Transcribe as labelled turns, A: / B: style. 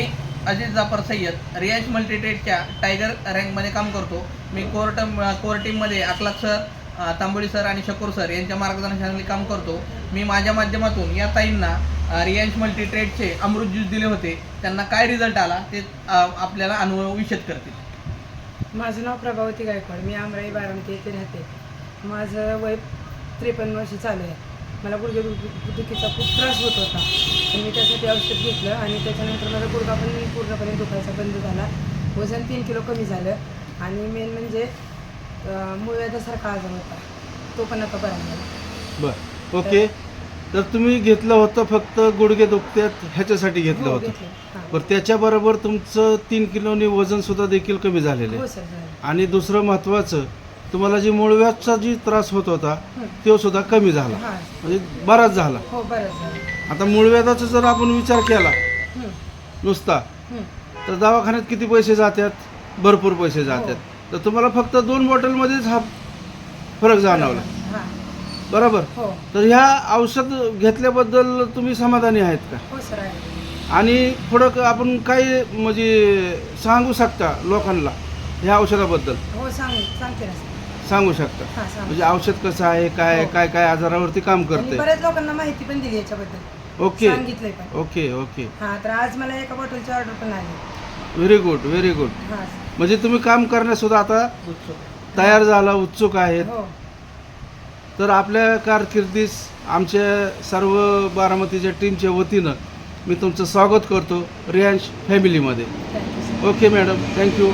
A: मी अजित जाफर सय्यद रियाज मल्टीट्रेडच्या टायगर रँकमध्ये काम करतो. मी कोर टम कोर टीममध्ये अखलाक सर तांबोळी सर आणि शकूर सर यांच्या मार्गदर्शनाखाली काम करतो. मी माझ्या माध्यमातून या ताईंना अ, रियांश मल्टीट्रेडचे अमृत ज्यूस दिले होते. त्यांना काय रिझल्ट आला ते आपल्याला अनुभव विशद करतील.
B: माझं नाव प्रभावती गायकवाड. मी आमराई बारामती येथे राहते. माझं वय त्रेपन्न वर्ष चालू आहे. मला गुडघे दुखीचा खूप त्रास होत होता. मी त्यासाठी औषध घेतलं आणि त्याच्यानंतर माझा गुडघा पण पूर्णपणे दुखायचा बंद झाला. वजन तीन किलो कमी झालं. आणि मेन म्हणजे मूळव्याधासारखा आजार होता. तो पण आता बरा झाला.
C: बर. ओके. तर तुम्ही घेतलं होतं फक्त गुडघे दुखत्यात ह्याच्यासाठी घेतलं
B: हो,
C: होतं.
B: हां.
C: बरं त्याच्याबरोबर तुमचं तीन किलोनी वजन सुद्धा देखील कमी झालेलं
B: हो
C: आहे
B: झालं.
C: आणि दुसरं महत्त्वाचं तुम्हाला जी मूळव्याधचा जी त्रास होत होता
B: हं.
C: तो सुद्धा कमी झाला.
B: हां.
C: म्हणजे बराच झाला.
B: हो बरंच झालं.
C: आता मूळव्याधाचा जर आपण विचार केला
B: हं,
C: नुसता
B: हं.
C: तर दवाखान्यात किती पैसे जातात? भरपूर पैसे जातात. तर तुम्हाला फक्त दोन बॉटलमध्येच हा फरक जाणवला.
B: हां.
C: बरोबर?
B: हो.
C: तर ह्या औषध घेतल्याबद्दल तुम्ही समाधानी आहेत का?
B: हो सर आहे.
C: आणि पुढं क- आपण काय म्हणजे सांगू शकता लोकांना ह्या औषधाबद्दल?
B: हो सांग सांगते ना सर.
C: सांगू शकता.
B: हां सांग
C: म्हणजे औषध कसं आहे काय
B: हो.
C: काय काय आजारावरती काम
B: आणि
C: करते
B: बऱ्याच लोकांना माहिती पण दिली याच्याबद्दल.
C: ओके.
B: सांगितलंय पण.
C: Okay okay.
B: हा तर आज मला एका बॉटलची ऑर्डर पण आली.
C: व्हेरी गुड व्हेरी गुड
B: हा.
C: म्हणजे तुम्ही काम करण्यास सुद्धा आता तयार झाला उत्सुक आहेत.
B: हो.
C: तर आपल्या कारकिर्दीस आमच्या सर्व बारामतीच्या टीमच्या वतीनं मी तुमचं स्वागत करतो रियांश फॅमिलीमध्ये
B: थँक्यू
C: ओके मॅडम थँक्यू